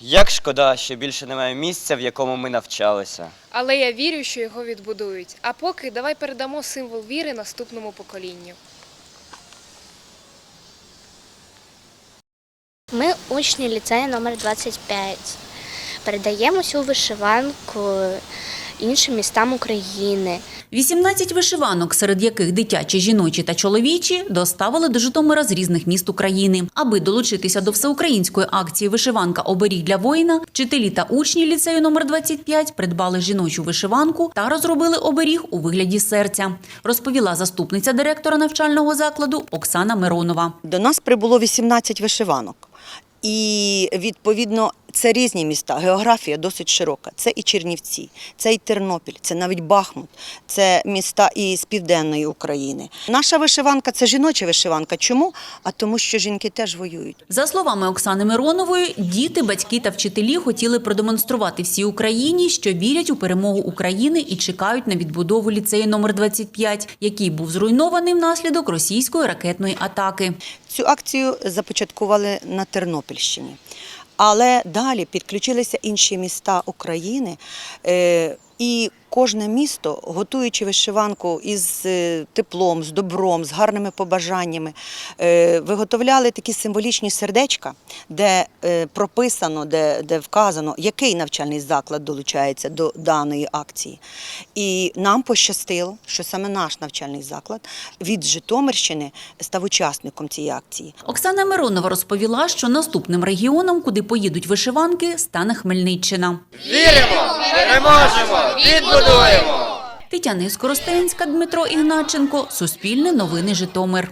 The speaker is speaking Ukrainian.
Як шкода, що більше немає місця, в якому ми навчалися. Але я вірю, що його відбудують. А поки давай передамо символ віри наступному поколінню. Ми учні ліцею номер 25. Передаємось у вишиванку іншим містам України. 18 вишиванок, серед яких дитячі, жіночі та чоловічі, доставили до Житомира з різних міст України. Аби долучитися до всеукраїнської акції Вишиванка оберіг для воїна, вчителі та учні ліцею номер 25 придбали жіночу вишиванку та розробили оберіг у вигляді серця, розповіла заступниця директора навчального закладу Оксана Миронова. До нас прибуло 18 вишиванок. І відповідно це різні міста. Географія досить широка. Це і Чернівці, це і Тернопіль, це навіть Бахмут, це міста і з південної України. Наша вишиванка це жіноча вишиванка. Чому? А тому, що жінки теж воюють. За словами Оксани Миронової, діти, батьки та вчителі хотіли продемонструвати всій Україні, що вірять у перемогу України і чекають на відбудову ліцею номер 25, який був зруйнований внаслідок російської ракетної атаки. Цю акцію започаткували на Тернопільщині. Але далі підключилися інші міста України. е, І кожне місто, готуючи вишиванку із е, теплом, з добром, з гарними побажаннями, е, виготовляли такі символічні сердечка, де е, прописано, де, де вказано, який навчальний заклад долучається до даної акції. І нам пощастило, що саме наш навчальний заклад від Житомирщини став учасником цієї акції. Оксана Миронова розповіла, що наступним регіоном, куди поїдуть вишиванки, стане Хмельниччина. Віримо! Переможемо! Відбудуємо! Тетяна Скоростенська, Дмитро Ігначенко, Суспільне новини Житомир.